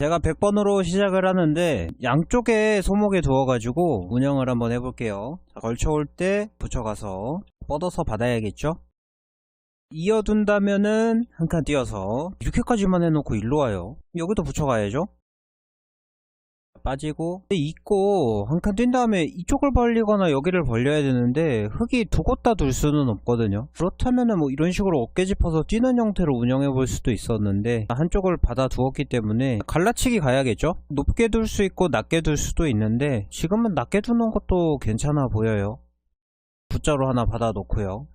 제가 100번으로 시작을 하는데 양쪽에 소목에 두어가지고 운영을 한번 해볼게요. 자, 걸쳐올 때 붙여가서 뻗어서 받아야겠죠? 이어둔다면은 한칸 띄어서 이렇게까지만 해놓고 일로 와요. 여기도 붙여가야죠. 빠지고 있고 한 칸 뛴 다음에 이쪽을 벌리거나 여기를 벌려야 되는데 흙이 두 곳 다 둘 수는 없거든요. 그렇다면은 뭐 이런 식으로 어깨 짚어서 뛰는 형태로 운영해 볼 수도 있었는데 한쪽을 받아 두었기 때문에 갈라치기 가야겠죠? 높게 둘 수 있고 낮게 둘 수도 있는데 지금은 낮게 두는 것도 괜찮아 보여요. 붓자로 하나 받아 놓고요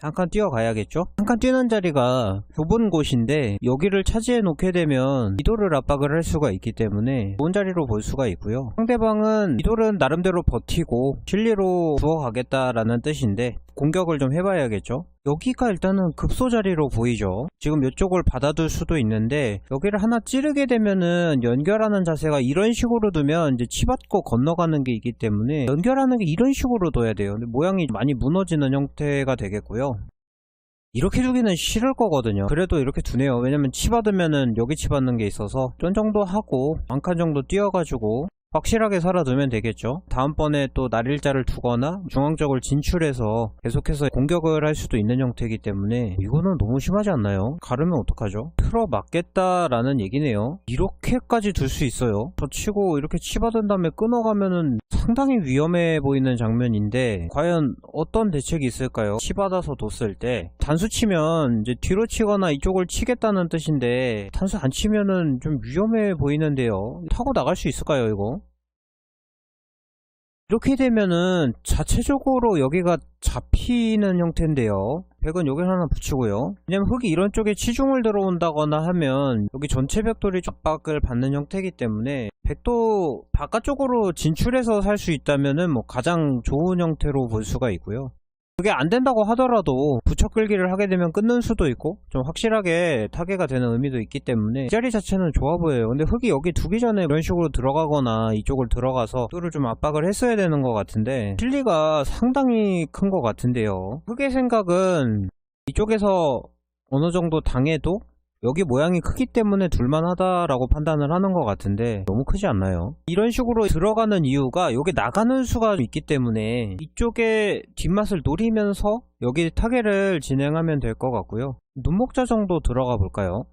한칸 뛰어가야겠죠? 한칸 뛰는 자리가 좁은 곳인데 여기를 차지해 놓게 되면 이도를 압박을 할 수가 있기 때문에 좋은 자리로 볼 수가 있고요. 상대방은 이도는 나름대로 버티고 실리로 두어가겠다라는 뜻인데 공격을 좀 해봐야겠죠? 여기가 일단은 급소 자리로 보이죠? 지금 이쪽을 받아둘 수도 있는데 여기를 하나 찌르게 되면은 연결하는 자세가 이런 식으로 두면 이제 치받고 건너가는 게 있기 때문에 연결하는 게 이런 식으로 둬야 돼요. 모양이 많이 무너지는 형태가 되겠고요. 이렇게 두기는 싫을 거거든요. 그래도 이렇게 두네요. 왜냐면 치받으면은 여기 치받는 게 있어서 쫀 정도 하고 한 칸 정도 띄어가지고 확실하게 살아두면 되겠죠. 다음번에 또 날일자를 두거나 중앙 쪽을 진출해서 계속해서 공격을 할 수도 있는 형태이기 때문에 이거는 너무 심하지 않나요? 가르면 어떡하죠? 틀어 맞겠다라는 얘기네요. 이렇게까지 둘 수 있어요. 저 치고 이렇게 치받은 다음에 끊어가면은 상당히 위험해 보이는 장면인데 과연 어떤 대책이 있을까요? 치받아서 뒀을 때 단수 치면 이제 뒤로 치거나 이쪽을 치겠다는 뜻인데 단수 안 치면은 좀 위험해 보이는데요. 타고 나갈 수 있을까요, 이거? 이렇게 되면은 자체적으로 여기가 잡히는 형태인데요. 벽은 여기 하나 붙이고요. 왜냐면 흙이 이런 쪽에 치중을 들어온다거나 하면 여기 전체 벽돌이 압박을 받는 형태이기 때문에 벽도 바깥쪽으로 진출해서 살 수 있다면은 뭐 가장 좋은 형태로 볼 수가 있고요. 그게 안 된다고 하더라도 붙여 끌기를 하게 되면 끊는 수도 있고 좀 확실하게 타개가 되는 의미도 있기 때문에 이 자리 자체는 좋아 보여요. 근데 흙이 여기 두기 전에 이런 식으로 들어가거나 이쪽을 들어가서 뚫을 좀 압박을 했어야 되는 것 같은데 실리가 상당히 큰 것 같은데요. 흙의 생각은 이쪽에서 어느 정도 당해도 여기 모양이 크기 때문에 둘만하다라고 판단을 하는 것 같은데 너무 크지 않나요? 이런 식으로 들어가는 이유가 여기 나가는 수가 있기 때문에 이쪽에 뒷맛을 노리면서 여기 타겟을 진행하면 될 것 같고요. 눈목자 정도 들어가 볼까요?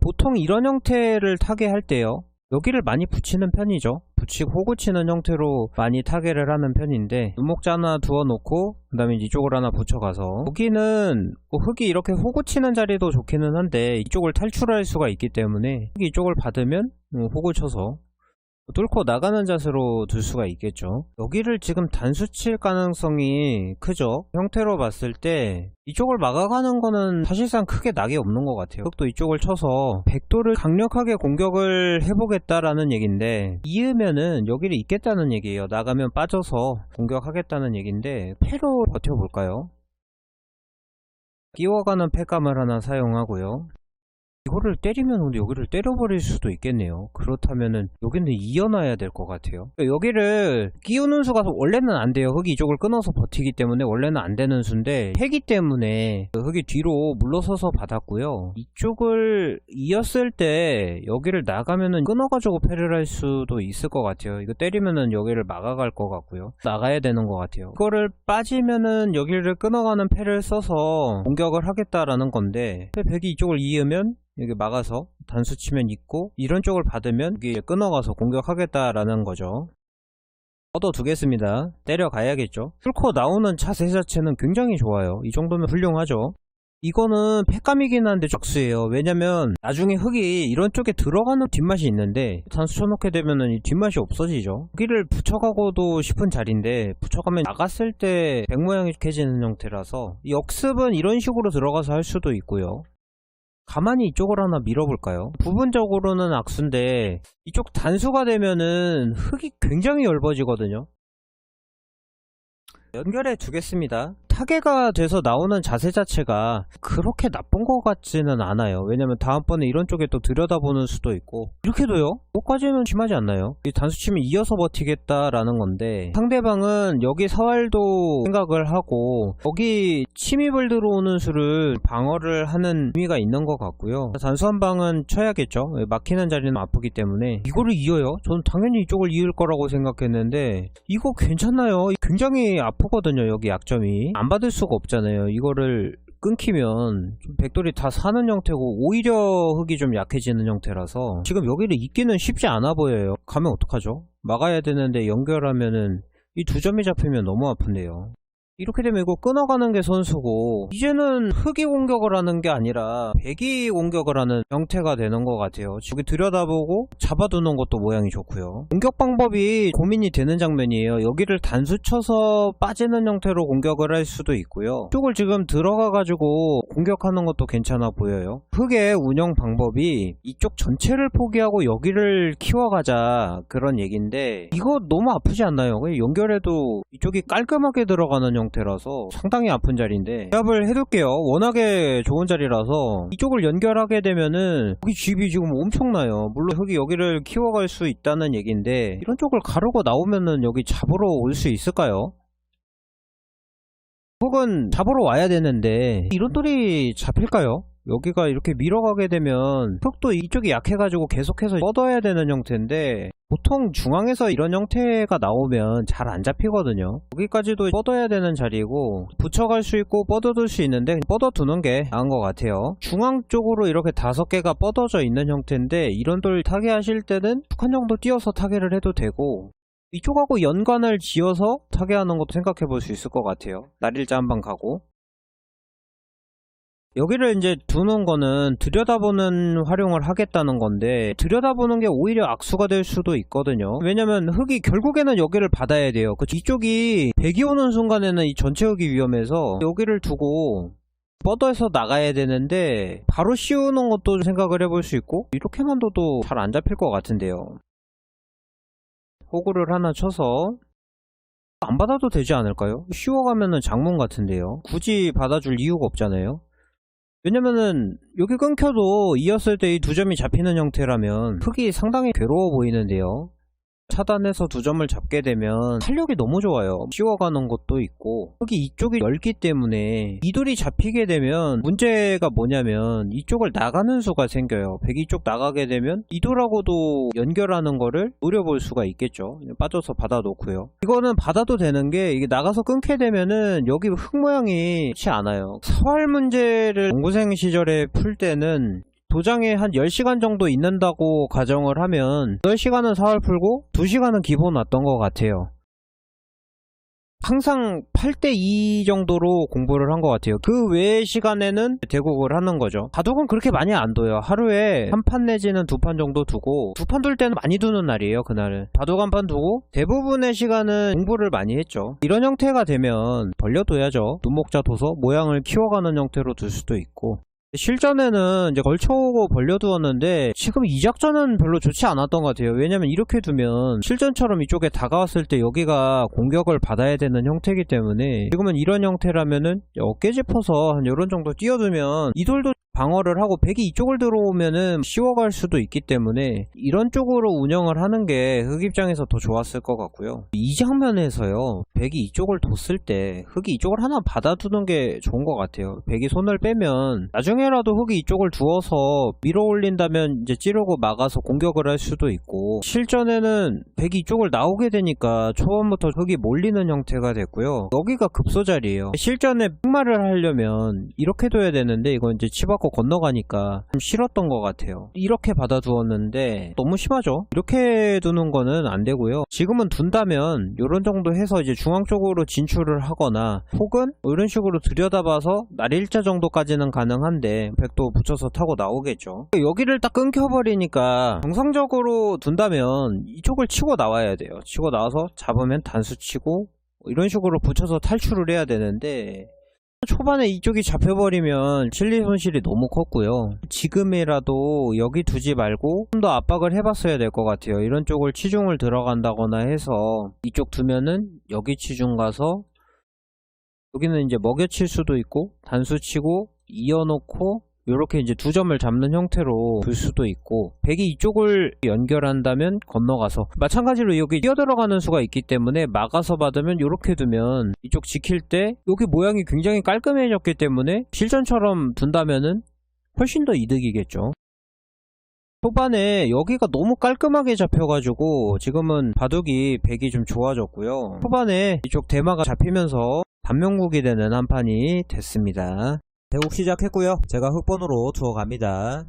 보통 이런 형태를 타겟할 때요. 여기를 많이 붙이는 편이죠. 붙이고 호구 치는 형태로 많이 타겟을 하는 편인데 눈목자 하나 두어놓고 그 다음에 이쪽을 하나 붙여가서 여기는 뭐 흙이 이렇게 호구 치는 자리도 좋기는 한데 이쪽을 탈출할 수가 있기 때문에 흙이 이쪽을 받으면 음, 호구 쳐서 뚫고 나가는 자세로 둘 수가 있겠죠. 여기를 지금 단수 칠 가능성이 크죠. 형태로 봤을 때 이쪽을 막아가는 거는 사실상 크게 낙이 없는 것 같아요. 또 이쪽을 쳐서 백도를 강력하게 공격을 해보겠다라는 얘긴데 이으면은 여기를 있겠다는 얘기예요. 나가면 빠져서 공격하겠다는 얘긴데 패로 버텨볼까요? 끼워가는 패감을 하나 사용하고요 이거를 때리면 근데 여기를 때려버릴 수도 있겠네요. 그렇다면은 여기는 이어놔야 될 것 같아요. 여기를 끼우는 수가 원래는 안 돼요. 흙이 이쪽을 끊어서 버티기 때문에 원래는 안 되는 수인데 패기 때문에 흙이 뒤로 물러서서 받았고요. 이쪽을 이었을 때 여기를 나가면은 끊어가지고 패를 할 수도 있을 것 같아요. 이거 때리면은 여기를 막아갈 것 같고요. 나가야 되는 것 같아요. 이거를 빠지면은 여기를 끊어가는 패를 써서 공격을 하겠다라는 건데 백이 이쪽을 이으면 여기 막아서 단수 치면 있고 이런 쪽을 받으면 여기 끊어가서 공격하겠다라는 거죠. 뻗어두겠습니다. 때려가야겠죠. 뚫고 나오는 자세 자체는 굉장히 좋아요. 이 정도면 훌륭하죠. 이거는 팩감이긴 한데 적수예요. 왜냐면 나중에 흙이 이런 쪽에 들어가는 뒷맛이 있는데 단수 쳐놓게 되면은 이 뒷맛이 없어지죠. 여기를 붙여가고도 싶은 자리인데 붙여가면 나갔을 때 백 모양이 익혀지는 형태라서 역습은 이런 식으로 들어가서 할 수도 있고요 가만히 이쪽을 하나 밀어볼까요? 부분적으로는 악수인데 이쪽 단수가 되면은 흙이 굉장히 얇아지거든요. 연결해 두겠습니다. 타개가 돼서 나오는 자세 자체가 그렇게 나쁜 것 같지는 않아요. 왜냐면 다음번에 이런 쪽에 또 들여다보는 수도 있고 이렇게도요? 뭐까지는 심하지 않나요? 이 단수치면 이어서 버티겠다라는 건데 상대방은 여기 사활도 생각을 하고 여기 침입을 들어오는 수를 방어를 하는 의미가 있는 것 같고요. 단수 한 방은 쳐야겠죠. 막히는 자리는 아프기 때문에 이거를 이어요? 저는 당연히 이쪽을 이을 거라고 생각했는데 이거 괜찮나요? 굉장히 아프거든요. 여기 약점이 안 받을 수가 없잖아요. 이거를 끊기면 좀 백돌이 다 사는 형태고 오히려 흙이 좀 약해지는 형태라서 지금 여기를 잇기는 쉽지 않아 보여요. 가면 어떡하죠? 막아야 되는데 연결하면은 이 두 점이 잡히면 너무 아픈데요. 이렇게 되면 이거 끊어가는 게 선수고 이제는 흑이 공격을 하는 게 아니라 백이 공격을 하는 형태가 되는 것 같아요. 여기 들여다보고 잡아두는 것도 모양이 좋고요. 공격 방법이 고민이 되는 장면이에요. 여기를 단수 쳐서 빠지는 형태로 공격을 할 수도 있고요. 이쪽을 지금 들어가 가지고 공격하는 것도 괜찮아 보여요. 흑의 운영 방법이 이쪽 전체를 포기하고 여기를 키워가자 그런 얘기인데 이거 너무 아프지 않나요? 연결해도 이쪽이 깔끔하게 들어가는 형태 라서 상당히 아픈 자리인데 제압을 해둘게요. 워낙에 좋은 자리라서 이쪽을 연결하게 되면은 여기 집이 지금 엄청나요. 물론 흑이 여기를 키워갈 수 있다는 얘기인데 이런 쪽을 가르고 나오면은 여기 잡으러 올 수 있을까요? 혹은 잡으러 와야 되는데 이런 돌이 잡힐까요? 여기가 이렇게 밀어가게 되면 흙도 이쪽이 약해가지고 계속해서 뻗어야 되는 형태인데 보통 중앙에서 이런 형태가 나오면 잘 안 잡히거든요 여기까지도 뻗어야 되는 자리고 붙여갈 수 있고 뻗어둘 수 있는데 뻗어두는 게 나은 것 같아요 중앙 쪽으로 이렇게 다섯 개가 뻗어져 있는 형태인데 이런 돌 타개하실 때는 두 칸 정도 띄어서 타개를 해도 되고 이쪽하고 연관을 지어서 타개하는 것도 생각해 볼 수 있을 것 같아요. 날일자 한 방 가고. 여기를 이제 두는 거는 들여다보는 활용을 하겠다는 건데 들여다보는 게 오히려 악수가 될 수도 있거든요. 왜냐면 흙이 결국에는 여기를 받아야 돼요. 그 이쪽이 백이 오는 순간에는 이 전체 흙이 위험해서 여기를 두고 뻗어서 나가야 되는데 바로 씌우는 것도 생각을 해볼 수 있고 이렇게만 둬도 잘 안 잡힐 것 같은데요. 호구를 하나 쳐서 안 받아도 되지 않을까요? 쉬워가면은 장문 같은데요. 굳이 받아줄 이유가 없잖아요. 왜냐면은 여기 끊겨도 이었을 때 이 두 점이 잡히는 형태라면 흙이 상당히 괴로워 보이는데요. 차단해서 두 점을 잡게 되면 탄력이 너무 좋아요. 씌워가는 것도 있고 흙이 이쪽이 넓기 때문에 이돌이 잡히게 되면 문제가 뭐냐면 이쪽을 나가는 수가 생겨요. 백이 쪽 나가게 되면 이돌하고도 연결하는 거를 노려볼 수가 있겠죠. 빠져서 받아놓고요. 이거는 받아도 되는 게 이게 나가서 끊게 되면은 여기 흙 모양이 좋지 않아요. 사활 문제를 연구생 시절에 풀 때는 도장에 한 10시간 정도 있는다고 가정을 하면 8시간은 사활 풀고 2시간은 기본 왔던 것 같아요. 항상 8대2 정도로 공부를 한 것 같아요. 그 외의 시간에는 대국을 하는 거죠. 바둑은 그렇게 많이 안 둬요. 하루에 한 판 내지는 두 판 정도 두고 두 판 둘 때는 많이 두는 날이에요. 그날은. 바둑 한 판 두고 대부분의 시간은 공부를 많이 했죠. 이런 형태가 되면 벌려둬야죠. 눈목자 둬서 모양을 키워가는 형태로 둘 수도 있고 실전에는 이제 걸쳐오고 벌려두었는데 지금 이 작전은 별로 좋지 않았던 것 같아요. 왜냐면 이렇게 두면 실전처럼 이쪽에 다가왔을 때 여기가 공격을 받아야 되는 형태이기 때문에 지금은 이런 형태라면은 어깨 짚어서 한 요런 정도 띄워두면 이 돌도 방어를 하고 백이 이쪽을 들어오면은 쉬워갈 수도 있기 때문에 이런 쪽으로 운영을 하는 게 흑 입장에서 더 좋았을 것 같고요. 이 장면에서요. 백이 이쪽을 뒀을 때 흑이 이쪽을 하나 받아두는 게 좋은 것 같아요. 백이 손을 빼면 나중에라도 흑이 이쪽을 두어서 밀어 올린다면 이제 찌르고 막아서 공격을 할 수도 있고 실전에는 백이 이쪽을 나오게 되니까 초반부터 흑이 몰리는 형태가 됐고요. 여기가 급소 자리예요. 실전에 흑마를 하려면 이렇게 둬야 되는데 이건 이제 치 받고 건너가니까 좀 싫었던 것 같아요. 이렇게 받아두었는데 너무 심하죠? 이렇게 두는 거는 안 되고요. 지금은 둔다면 이런 정도 해서 이제 중앙 쪽으로 진출을 하거나 혹은 뭐 이런 식으로 들여다봐서 날 일자 정도까지는 가능한데 백도 붙여서 타고 나오겠죠. 여기를 딱 끊겨버리니까 정상적으로 둔다면 이쪽을 치고 나와야 돼요. 치고 나와서 잡으면 단수 치고 이런 식으로 붙여서 탈출을 해야 되는데 초반에 이쪽이 잡혀버리면 실리 손실이 너무 컸고요. 지금이라도 여기 두지 말고 좀 더 압박을 해봤어야 될 것 같아요. 이런 쪽을 치중을 들어간다거나 해서 이쪽 두면은 여기 치중 가서 여기는 이제 먹여칠 수도 있고 단수 치고 이어놓고 이렇게 이제 두 점을 잡는 형태로 둘 수도 있고 백이 이쪽을 연결한다면 건너가서 마찬가지로 여기 뛰어들어가는 수가 있기 때문에 막아서 받으면 이렇게 두면 이쪽 지킬 때 여기 모양이 굉장히 깔끔해졌기 때문에 실전처럼 둔다면은 훨씬 더 이득이겠죠. 초반에 여기가 너무 깔끔하게 잡혀가지고 지금은 바둑이 백이 좀 좋아졌고요. 초반에 이쪽 대마가 잡히면서 반명국이 되는 한 판이 됐습니다. 대국 시작했고요. 제가 흑번으로 두어 갑니다.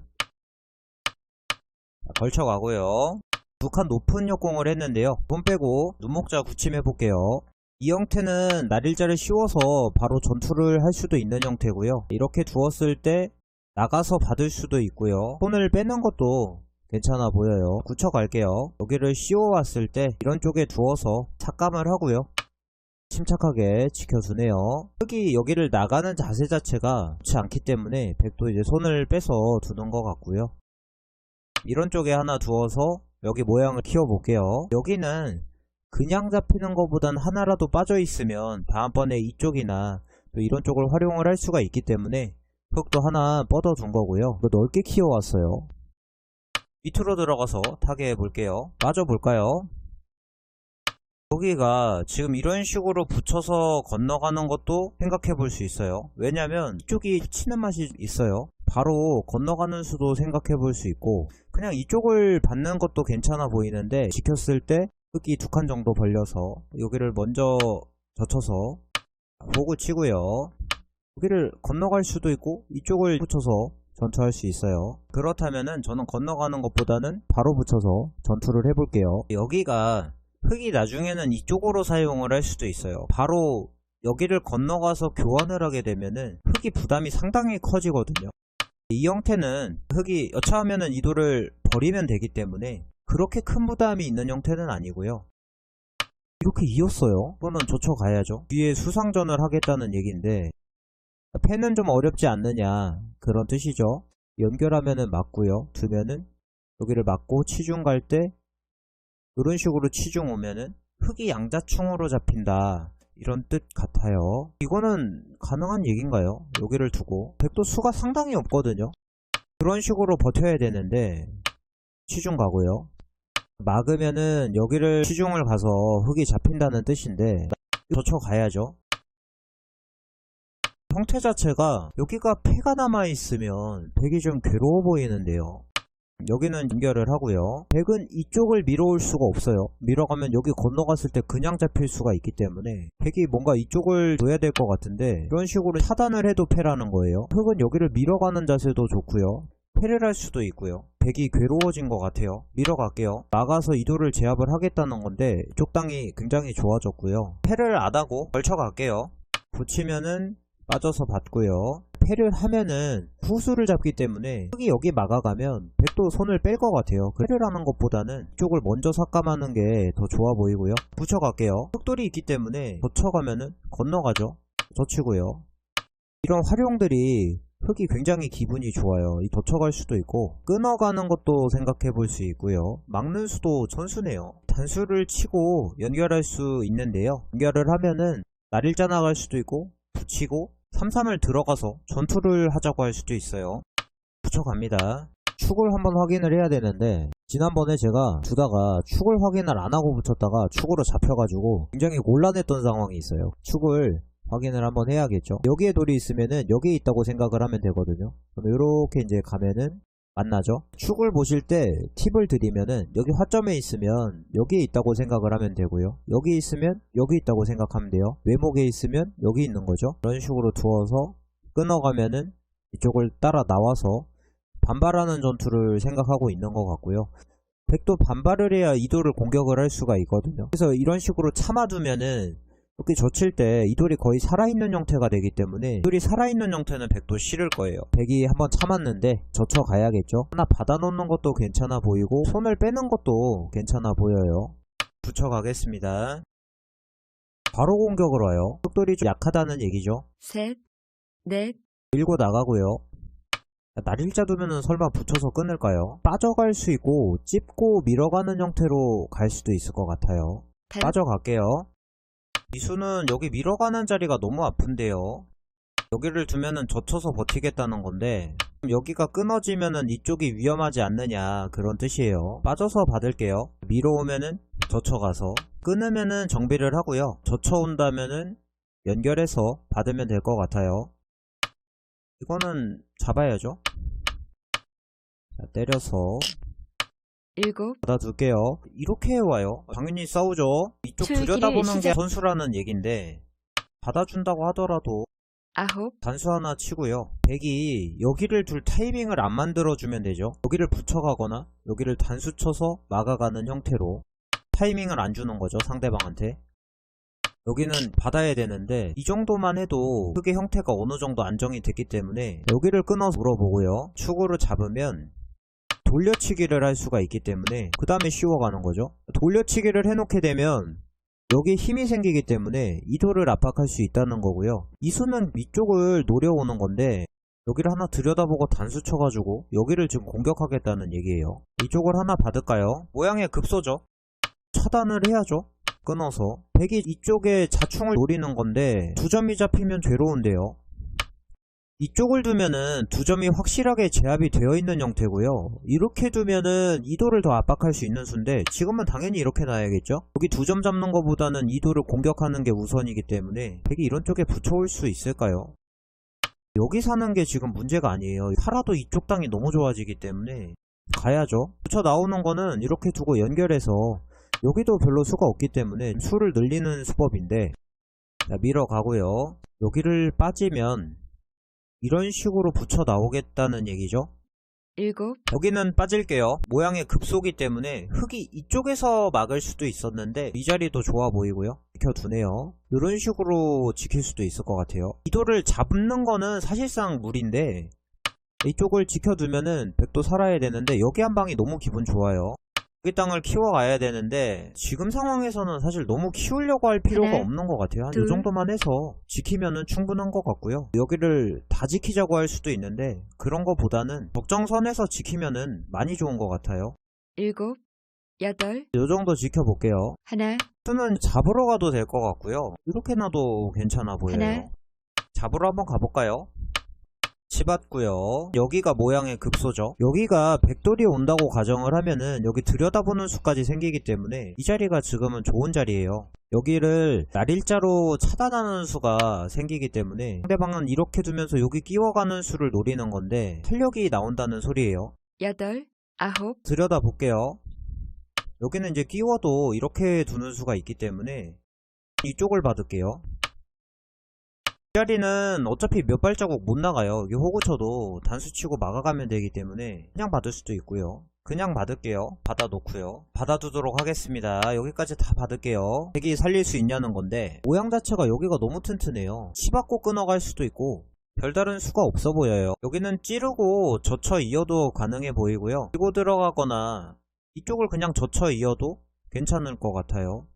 걸쳐 가고요. 두 칸 높은 역공을 했는데요. 돈 빼고 눈목자 구침해 볼게요. 이 형태는 날일자를 씌워서 바로 전투를 할 수도 있는 형태고요. 이렇게 두었을 때 나가서 받을 수도 있고요. 손을 빼는 것도 괜찮아 보여요. 굳혀 갈게요. 여기를 씌워 왔을 때 이런 쪽에 두어서 삭감을 하고요. 침착하게 지켜주네요. 흙이 여기를 나가는 자세 자체가 좋지 않기 때문에 백도 이제 손을 빼서 두는 것 같고요. 이런 쪽에 하나 두어서 여기 모양을 키워볼게요. 여기는 그냥 잡히는 것보단 하나라도 빠져 있으면 다음번에 이쪽이나 또 이런 쪽을 활용을 할 수가 있기 때문에 흙도 하나 뻗어둔 거고요. 넓게 키워왔어요. 밑으로 들어가서 타게 해볼게요. 빠져볼까요? 여기가 지금 이런 식으로 붙여서 건너가는 것도 생각해 볼 수 있어요. 왜냐면 이쪽이 치는 맛이 있어요. 바로 건너가는 수도 생각해 볼 수 있고 그냥 이쪽을 받는 것도 괜찮아 보이는데 지켰을 때 흙이 두 칸 정도 벌려서 여기를 먼저 젖혀서 호구 치고요. 여기를 건너갈 수도 있고 이쪽을 붙여서 전투할 수 있어요. 그렇다면은 저는 건너가는 것보다는 바로 붙여서 전투를 해볼게요. 여기가 흙이 나중에는 이쪽으로 사용을 할 수도 있어요. 바로 여기를 건너가서 교환을 하게 되면은 흙이 부담이 상당히 커지거든요. 이 형태는 흙이 여차하면은 이도를 버리면 되기 때문에 그렇게 큰 부담이 있는 형태는 아니고요. 이렇게 이었어요. 이거는 젖혀가야죠. 뒤에 수상전을 하겠다는 얘기인데 패는 좀 어렵지 않느냐 그런 뜻이죠. 연결하면은 맞고요. 두면은 여기를 맞고 치중 갈 때 이런 식으로 치중 오면은 흙이 양자충으로 잡힌다 이런 뜻 같아요. 이거는 가능한 얘기인가요? 여기를 두고 백도 수가 상당히 없거든요. 그런 식으로 버텨야 되는데 치중 가고요. 막으면은 여기를 치중을 가서 흙이 잡힌다는 뜻인데 젖혀 가야죠. 형태 자체가 여기가 폐가 남아있으면 백이 좀 괴로워 보이는데요. 여기는 연결을 하고요. 백은 이쪽을 밀어올 수가 없어요. 밀어가면 여기 건너갔을 때 그냥 잡힐 수가 있기 때문에 백이 뭔가 이쪽을 둬야 될 것 같은데 이런 식으로 차단을 해도 패라는 거예요. 흑은 여기를 밀어가는 자세도 좋고요. 패를 할 수도 있고요. 백이 괴로워진 것 같아요. 밀어갈게요. 나가서 이도를 제압을 하겠다는 건데 이쪽 땅이 굉장히 좋아졌고요. 패를 안 하고 걸쳐갈게요. 붙이면은 빠져서 받고요. 패를 하면은 후수를 잡기 때문에 흙이 여기 막아가면 백도 손을 뺄 것 같아요. 패를 하는 것보다는 이쪽을 먼저 삭감하는 게 더 좋아 보이고요. 붙여갈게요. 흑돌이 있기 때문에 젖혀가면은 건너가죠. 젖히고요. 이런 활용들이 흙이 굉장히 기분이 좋아요. 이 젖혀갈 수도 있고 끊어가는 것도 생각해 볼 수 있고요. 막는 수도 천수네요. 단수를 치고 연결할 수 있는데요. 연결을 하면은 날일자 나갈 수도 있고 붙이고 3-3을 들어가서 전투를 하자고 할 수도 있어요. 붙여갑니다. 축을 한번 확인을 해야 되는데 지난번에 제가 두다가 축을 확인을 안 하고 붙였다가 축으로 잡혀가지고 굉장히 곤란했던 상황이 있어요. 축을 확인을 한번 해야겠죠. 여기에 돌이 있으면은 여기에 있다고 생각을 하면 되거든요. 그럼 이렇게 이제 가면은 만나죠. 축을 보실 때 팁을 드리면은 여기 화점에 있으면 여기에 있다고 생각을 하면 되고요. 여기 있으면 여기 있다고 생각하면 돼요. 외목에 있으면 여기 있는 거죠. 이런 식으로 두어서 끊어가면은 이쪽을 따라 나와서 반발하는 전투를 생각하고 있는 것 같고요. 백도 반발을 해야 이도를 공격을 할 수가 있거든요. 그래서 이런 식으로 참아두면은 이렇게 젖힐 때 이 돌이 거의 살아있는 형태가 되기 때문에 이 돌이 살아있는 형태는 백도 싫을 거예요. 백이 한번 참았는데 젖혀 가야겠죠. 하나 받아놓는 것도 괜찮아 보이고 손을 빼는 것도 괜찮아 보여요. 붙여 가겠습니다. 바로 공격을 와요. 흑돌이 좀 약하다는 얘기죠. 셋, 넷, 밀고 나가고요. 날일자 두면은 설마 붙여서 끊을까요? 빠져갈 수 있고 찝고 밀어가는 형태로 갈 수도 있을 것 같아요. 단, 빠져갈게요. 이수는 여기 밀어가는 자리가 너무 아픈데요. 여기를 두면은 젖혀서 버티겠다는 건데 여기가 끊어지면은 이쪽이 위험하지 않느냐 그런 뜻이에요. 빠져서 받을게요. 밀어오면은 젖혀가서 끊으면은 정비를 하고요. 젖혀온다면은 연결해서 받으면 될 것 같아요. 이거는 잡아야죠. 자, 때려서 일곱, 받아둘게요. 이렇게 와요. 당연히 싸우죠. 이쪽 출기를 들여다보는 게 시작- 선수라는 얘긴데 받아준다고 하더라도 아홉, 단수 하나 치고요. 백이 여기를 둘 타이밍을 안 만들어주면 되죠. 여기를 붙여가거나 여기를 단수 쳐서 막아가는 형태로 타이밍을 안 주는 거죠. 상대방한테. 여기는 받아야 되는데 이 정도만 해도 크게 형태가 어느 정도 안정이 됐기 때문에 여기를 끊어서 물어보고요. 축으로 잡으면 돌려치기를 할 수가 있기 때문에 그 다음에 쉬워가는 거죠. 돌려치기를 해놓게 되면 여기에 힘이 생기기 때문에 이도를 압박할 수 있다는 거고요. 이수는 위쪽을 노려오는 건데 여기를 하나 들여다보고 단수 쳐가지고 여기를 지금 공격하겠다는 얘기예요. 이쪽을 하나 받을까요? 모양의 급소죠. 차단을 해야죠. 끊어서 백이 이쪽에 자충을 노리는 건데 두 점이 잡히면 괴로운데요. 이쪽을 두면은 두 점이 확실하게 제압이 되어 있는 형태고요. 이렇게 두면은 이도를 더 압박할 수 있는 수인데 지금은 당연히 이렇게 놔야겠죠? 여기 두 점 잡는 것보다는 이도를 공격하는 게 우선이기 때문에 백이 이런 쪽에 붙여올 수 있을까요? 여기 사는 게 지금 문제가 아니에요. 살아도 이쪽 땅이 너무 좋아지기 때문에 가야죠. 붙여 나오는 거는 이렇게 두고 연결해서 여기도 별로 수가 없기 때문에 수를 늘리는 수법인데 자, 밀어 가고요. 여기를 빠지면 이런 식으로 붙여 나오겠다는 얘기죠. 일곱, 여기는 빠질게요. 모양의 급소기 때문에 흙이 이쪽에서 막을 수도 있었는데 이 자리도 좋아 보이고요. 지켜두네요. 이런 식으로 지킬 수도 있을 것 같아요. 이도를 잡는 거는 사실상 무리인데 이쪽을 지켜두면은 백도 살아야 되는데 여기 한 방이 너무 기분 좋아요. 여기 땅을 키워가야 되는데 지금 상황에서는 사실 너무 키우려고 할 필요가 하나, 없는 것 같아요. 한이 둘. 정도만 해서 지키면은 충분한 것 같고요. 여기를 다 지키자고 할 수도 있는데 그런 거보다는 적정선에서 지키면은 많이 좋은 것 같아요. 일곱, 여덟, 이 정도 지켜볼게요. 하나, 수는 잡으러 가도 될 것 같고요. 이렇게 놔도 괜찮아 보여요. 하나. 잡으러 한번 가볼까요? 집었고요. 여기가 모양의 급소죠. 여기가 백돌이 온다고 가정을 하면은 여기 들여다보는 수까지 생기기 때문에 이 자리가 지금은 좋은 자리예요. 여기를 날일자로 차단하는 수가 생기기 때문에 상대방은 이렇게 두면서 여기 끼워가는 수를 노리는 건데 탄력이 나온다는 소리예요. 여덟, 아홉, 들여다볼게요. 여기는 이제 끼워도 이렇게 두는 수가 있기 때문에 이쪽을 받을게요. 이 자리는 어차피 몇 발자국 못 나가요. 여기 호구 쳐도 단수 치고 막아가면 되기 때문에 그냥 받을 수도 있고요. 그냥 받을게요. 받아 놓고요. 받아두도록 하겠습니다. 여기까지 다 받을게요. 백이 살릴 수 있냐는 건데 모양 자체가 여기가 너무 튼튼해요. 치받고 끊어갈 수도 있고 별다른 수가 없어 보여요. 여기는 찌르고 젖혀 이어도 가능해 보이고요. 치고 들어가거나 이쪽을 그냥 젖혀 이어도 괜찮을 것 같아요.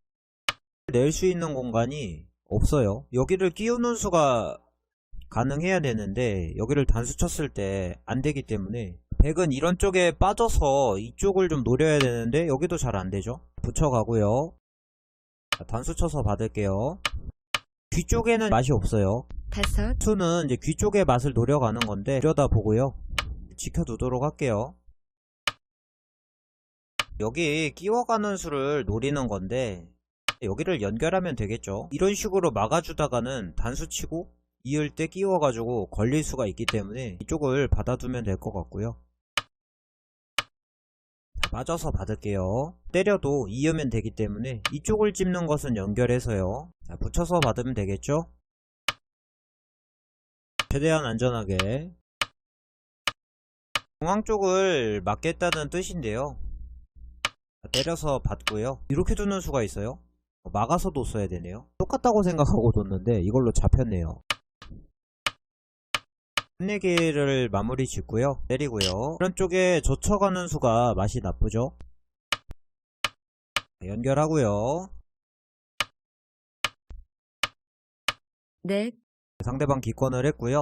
낼 수 있는 공간이 없어요. 여기를 끼우는 수가 가능해야 되는데 여기를 단수 쳤을 때 안 되기 때문에 백은 이런 쪽에 빠져서 이쪽을 좀 노려야 되는데 여기도 잘 안 되죠. 붙여가고요. 자, 단수 쳐서 받을게요. 뒤쪽에는 맛이 없어요. 다섯, 수는 이제 귀 쪽의 맛을 노려가는 건데 들여다보고요. 지켜두도록 할게요. 여기 끼워가는 수를 노리는 건데 여기를 연결하면 되겠죠. 이런 식으로 막아주다가는 단수 치고 이을 때 끼워 가지고 걸릴 수가 있기 때문에 이쪽을 받아두면 될 것 같고요. 자, 빠져서 받을게요. 때려도 이으면 되기 때문에 이쪽을 찝는 것은 연결해서요. 자, 붙여서 받으면 되겠죠. 최대한 안전하게 중앙 쪽을 막겠다는 뜻인데요 자, 때려서 받고요 이렇게 두는 수가 있어요 어, 막아서도 써야 되네요. 똑같다고 생각하고 뒀는데 이걸로 잡혔네요. 끝내기를 마무리 짓고요. 때리고요. 이런 쪽에 젖혀가는 수가 맛이 나쁘죠? 자, 연결하고요. 넷, 상대방 기권을 했고요